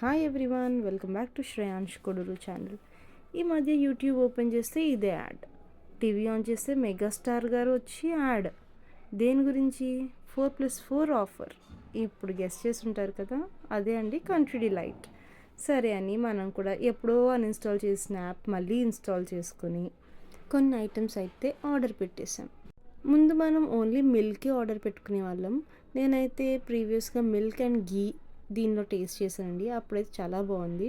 Hi everyone welcome back to Shreyansh Koduru channel ఈ మధ్య YouTube open చేస్తే ఇదే యాడ్ టీవీ ఆన్ చేస్తే మెగాస్టార్ గారు వచ్చి యాడ్ దేని గురించి? ఫోర్ ప్లస్ ఫోర్ ఆఫర్ ఇప్పుడు గెస్ట్ చేసి ఉంటారు కదా? అదే అండి కంట్రీ డిలైట్ సరే అని మనం కూడా ఎప్పుడో అన్ఇన్స్టాల్ చేసిన యాప్ మళ్ళీ ఇన్స్టాల్ చేసుకొని కొన్ని ఐటమ్స్ అయితే ఆర్డర్ పెట్టేశాం. ముందు మనం ఓన్లీ మిల్కే ఆర్డర్ పెట్టుకునే వాళ్ళం. నేనైతే ప్రీవియస్గా మిల్క్ అండ్ ఘీ దీనిలో టేస్ట్ చేశానండి. అప్పుడైతే చాలా బాగుంది.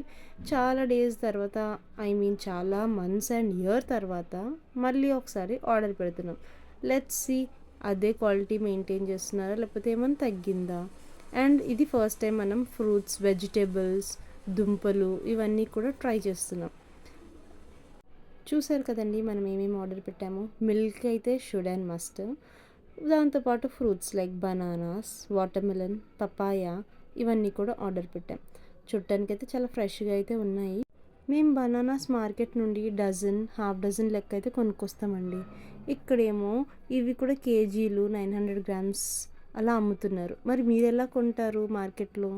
చాలా డేస్ తర్వాత ఐ మీన్ చాలా మంత్స్ అండ్ ఇయర్ తర్వాత మళ్ళీ ఒకసారి ఆర్డర్ పెడుతున్నాం. లెట్స్ సి అదే క్వాలిటీ మెయింటైన్ చేస్తున్నారా? లేకపోతే ఏమైనా తగ్గిందా? అండ్ ఇది ఫస్ట్ టైం మనం ఫ్రూట్స్ వెజిటేబుల్స్ దుంపలు ఇవన్నీ కూడా ట్రై చేస్తున్నాం. చూసారు కదండి మనం ఏమేమి ఆర్డర్ పెట్టాము? మిల్క్ అయితే షుడ్ అండ్ మస్ట్. దాంతోపాటు fruits like bananas watermelon papaya ఇవన్నీ కూడా ఆర్డర్ పెట్టాం. చుట్టానికి అయితే చాలా ఫ్రెష్గా అయితే ఉన్నాయి. మేము బనానాస్ మార్కెట్ నుండి డజన్ హాఫ్ డజన్ లెక్క అయితే కొనుక్కొస్తామండి. ఇక్కడేమో ఇవి కూడా కేజీలు నైన్ హండ్రెడ్ గ్రామ్స్ అలా అమ్ముతున్నారు. మరి మీరు ఎలా కొంటారు మార్కెట్లో?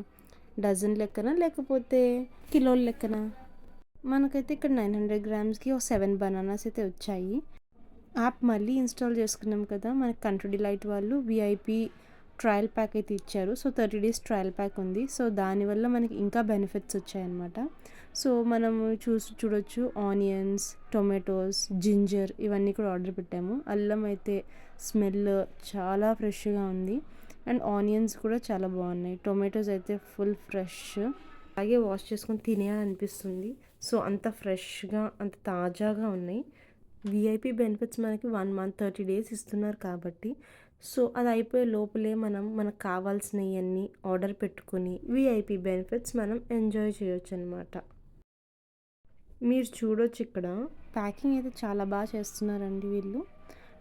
డజన్ లెక్కన లేకపోతే కిలోల లెక్కన? మనకైతే ఇక్కడ నైన్ హండ్రెడ్ గ్రామ్స్కి ఒక సెవెన్ బనానాస్ అయితే వచ్చాయి. యాప్ మళ్ళీ ఇన్స్టాల్ చేసుకున్నాం కదా మనకి కంట్రీ డిలైట్ వాళ్ళు విఐపి ట్రయల్ ప్యాక్ అయితే ఇచ్చారు. So thirty days trial pack ఉంది. సో దానివల్ల మనకి ఇంకా బెనిఫిట్స్ వచ్చాయన్నమాట. సో మనం చూసి చూడొచ్చు. ఆనియన్స్ టొమాటోస్ జింజర్ ఇవన్నీ కూడా ఆర్డర్ పెట్టాము. అల్లం అయితే స్మెల్ చాలా ఫ్రెష్గా ఉంది. అండ్ ఆనియన్స్ కూడా చాలా బాగున్నాయి. టొమాటోస్ అయితే ఫుల్ ఫ్రెష్. అలాగే వాష్ చేసుకొని తినేయాలనిపిస్తుంది. సో అంత ఫ్రెష్గా అంత తాజాగా ఉన్నాయి. విఐపి బెనిఫిట్స్ మనకి వన్ మంత్ థర్టీ డేస్ ఇస్తున్నారు కాబట్టి సో అది అయిపోయే లోపలే మనం మనకు కావాల్సినవన్నీ ఆర్డర్ పెట్టుకుని విఐపి బెనిఫిట్స్ మనం ఎంజాయ్ చేయొచ్చు అనమాట మీరు చూడొచ్చు ఇక్కడ. ప్యాకింగ్ అయితే చాలా బాగా చేస్తున్నారండి వీళ్ళు.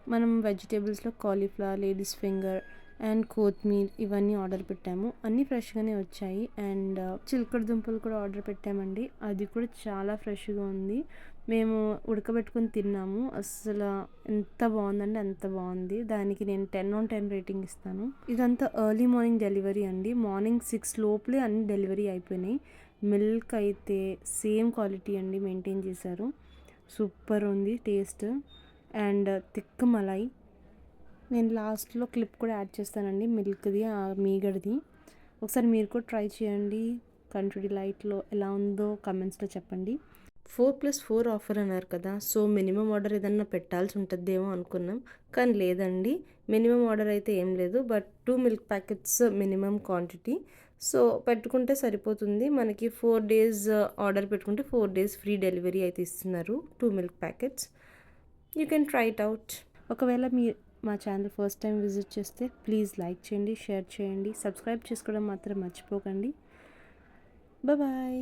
మనం వెజిటేబుల్స్లో కాలీఫ్లవర్ లేడీస్ ఫింగర్ అండ్ కొత్తిమీర్ ఇవన్నీ ఆర్డర్ పెట్టాము. అన్నీ ఫ్రెష్గానే వచ్చాయి. అండ్ చిలకడ దుంపలు కూడా ఆర్డర్ పెట్టామండి. అది కూడా చాలా ఫ్రెష్గా ఉంది. మేము ఉడకబెట్టుకొని తిన్నాము. అసలు ఎంత బాగుందండి అంత బాగుంది. దానికి నేను టెన్ ఆన్ టెన్ రేటింగ్ ఇస్తాను. ఇదంతా ఎర్లీ మార్నింగ్ డెలివరీ అండి. మార్నింగ్ సిక్స్ లోపలే అన్ని డెలివరీ అయిపోయినాయి. మిల్క్ అయితే సేమ్ క్వాలిటీ అండి మెయింటైన్ చేశారు. సూపర్ ఉంది టేస్ట్. And thick malai. నేను లాస్ట్లో క్లిప్ కూడా యాడ్ చేస్తానండి మిల్క్ది మీగడిది. ఒకసారి మీరు కూడా ట్రై చేయండి. కంట్రీ లైట్లో ఎలా ఉందో కమెంట్స్లో చెప్పండి. ఫోర్ ప్లస్ ఫోర్ ఆఫర్ అన్నారు కదా సో మినిమం ఆర్డర్ ఏదన్నా పెట్టాల్సి ఉంటుందేమో అనుకున్నాం. కానీ లేదండి మినిమం ఆర్డర్ అయితే ఏం లేదు but two milk packets minimum quantity. So పెట్టుకుంటే సరిపోతుంది. మనకి ఫోర్ డేస్ ఆర్డర్ పెట్టుకుంటే ఫోర్ డేస్ ఫ్రీ డెలివరీ అయితే ఇస్తున్నారు two milk packets. You can try it out ఒకవేళ మీ మా ఛానల్ ఫస్ట్ టైం విజిట్ చేస్తే ప్లీజ్ లైక్ చేయండి షేర్ చేయండి సబ్స్క్రైబ్ చేసుకోవడం మాత్రం మర్చిపోకండి. బాయ్